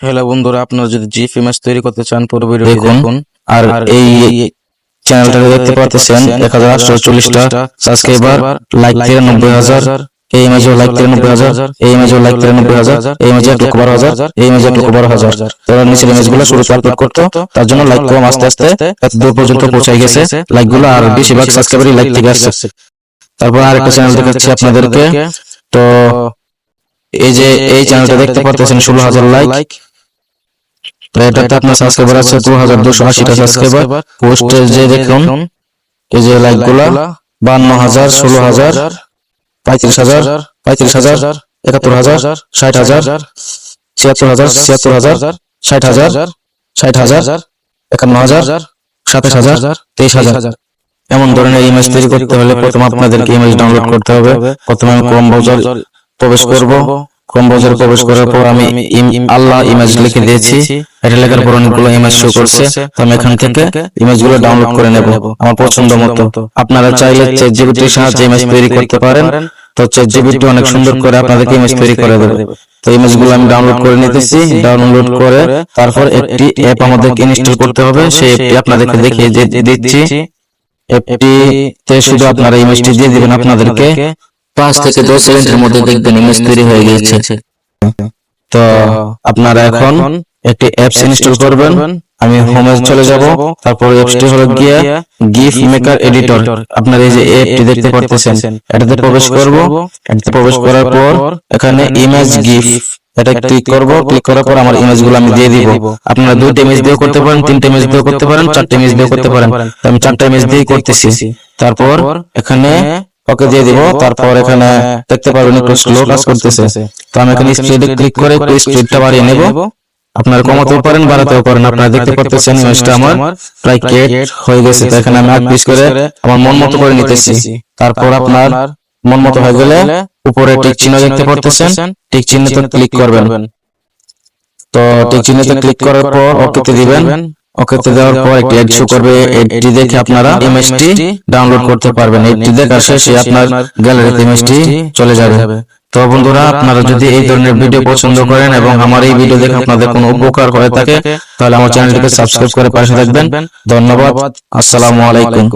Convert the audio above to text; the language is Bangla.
হ্যালো বন্ধুরা আপনারা যদি জিএফ ইমেজ তৈরি করতে চান পুরো ভিডিওটি দেখুন। আর এই চ্যানেলটাকে দেখতে পাচ্ছেন এক হাজার আটশো চল্লিশটা সাবস্ক্রাইবার লাইক তিরানব্বই হাজার এই ইমেজেও লাইক তিরানব্বই হাজার এই ইমেজেও লাইক তিরানব্বই হাজার এই ইমেজে এক লক্ষ বারো হাজার এই ইমেজে এক লক্ষ বারো হাজার তারা নিচের ইমেজগুলো শুরুতে আপলোড করতো তার জন্য লাইক কম আস্তে আস্তে এত দূর পর্যন্ত পৌঁছাই গেছে লাইকগুলো আর বেশিরভাগ সাবস্ক্রাইবারই লাইক থেকে আসছে তারপর আরেকটা চ্যানেল দেখাচ্ছি আপনাদেরকে তো এই যে এই চ্যানেলটা দেখতে পাচ্ছেন ষোলো হাজার লাইক তো এটাতে আপনার সাবস্ক্রাইবার আছে দু হাজার দুশো আশিটা সাবস্ক্রাইবার পোস্টে যে দেখুন এই যে লাইকগুলা বান্ন হাজার ষোলো হাজার পঁয়ত্রিশ হাজার পঁয়ত্রিশ হাজার একাত্তর হাজার ষাট হাজার ছিয়াত্তর হাজার ছিয়াত্তর হাজার ষাট হাজার ষাট হাজার একান্ন হাজার সাতাশ হাজার তেইশ হাজার। এমন ধরনের ইমেজ তৈরি করতে হলে প্রথমে আপনাদেরকে ইমেজ ডাউনলোড করতে হবে। প্রথমে আমি ক্রোম ব্রাউজার প্রবেশ করব। ক্রোম ব্রাউজারে প্রবেশ করার পর আমি আল্লাহ ইমেজ লিখে দিয়েছি। এটা লেখার পর অনেকগুলো ইমেজ শো করছে। তো আমি এখান থেকে ইমেজগুলো ডাউনলোড করে নেব। আমার পছন্দ মতো। আপনারা চাইলে চ্যাট জিপিটির সাহায্যে ইমেজ তৈরি করতে পারেন তো চ্যাট জিপিটি অনেক সুন্দর করে আপনাদেরকে ইমেজ তৈরি করে দেবে। তো ইমেজগুলো আমি ডাউনলোড করে নিতেছি ডাউনলোড করে তারপর একটি অ্যাপ আমাদেরকে ইনস্টল করতে হবে। সেই অ্যাপটি আপনাদেরকে দেখিয়ে দিচ্ছি অ্যাপটি তে শুধু আপনারা ইমেজটি দিয়ে দিবেন আপনাদেরকে পাঁচ থেকে দশ সেকেন্ডের মধ্যে দেখবেন ইমেজ তৈরি হয়ে গিয়েছে। তো আপনারা এখন একটি অ্যাপস ইনস্টল করবেন। আমি হোমে চলে যাব। তারপর অ্যাপসটি হলো গিয়ে গিফ মেকার এডিটর আপনারা এই যে অ্যাপটি দেখতে পারতেছেন এটাতে প্রবেশ করব। এটাতে প্রবেশ করার পর এখানে ইমেজ গিফ এটা ক্লিক করব ক্লিক করার পর আমার ইমেজগুলো আমি দিয়ে দিব। আপনারা দুইটা ইমেজ দিয়েও করতে পারেন তিনটা ইমেজ দিয়েও করতে পারেন চারটা ইমেজ দিয়েও করতে পারেন। আমি চারটা ইমেজ দিয়েই করতেছি। তারপর এখানে ওকে দিয়ে দিব তারপর এখানে দেখতে পারবেন একটু স্লো কাজ করতেছে। তো আমি এখানে স্পিডে ক্লিক করে একটু স্পিডটা বাড়িয়ে নেব। আপনারা কমাতেও পারেন বাড়াতেও পারেন আপনারা দেখতে পাচ্ছেন ইমেজটা আমার প্রায় কেট হয়ে গেছে। তো এখানে আমি পিস করে আমার মন মতো করে নিতেছি। তারপর আপনার মন মতো হয়ে গেলে উপরে টিক চিহ্ন দেখতে পারতেছেন। টিক চিহ্নতে ক্লিক করবেন। তো টিক চিহ্নতে ক্লিক করার পর ওকেতে দিবেন। ওকেতে দেওয়ার পর একটি অ্যাড শো করবে এডটি দেখে আপনারা ইমেজটি ডাউনলোড করতে পারবেন। এডটি দেখার শেষে আপনার গ্যালারিতে ইমেজটি চলে যাবে। তো বন্ধুরা আপনারা যদি এই ধরনের ভিডিও পছন্দ করেন এবং আমার এই ভিডিও দেখে আপনাদের কোনো উপকার হয়ে থাকে তাহলে আমার চ্যানেলটিকে সাবস্ক্রাইব করে পাশে থাকবেন। ধন্যবাদ আসসালামু আলাইকুম।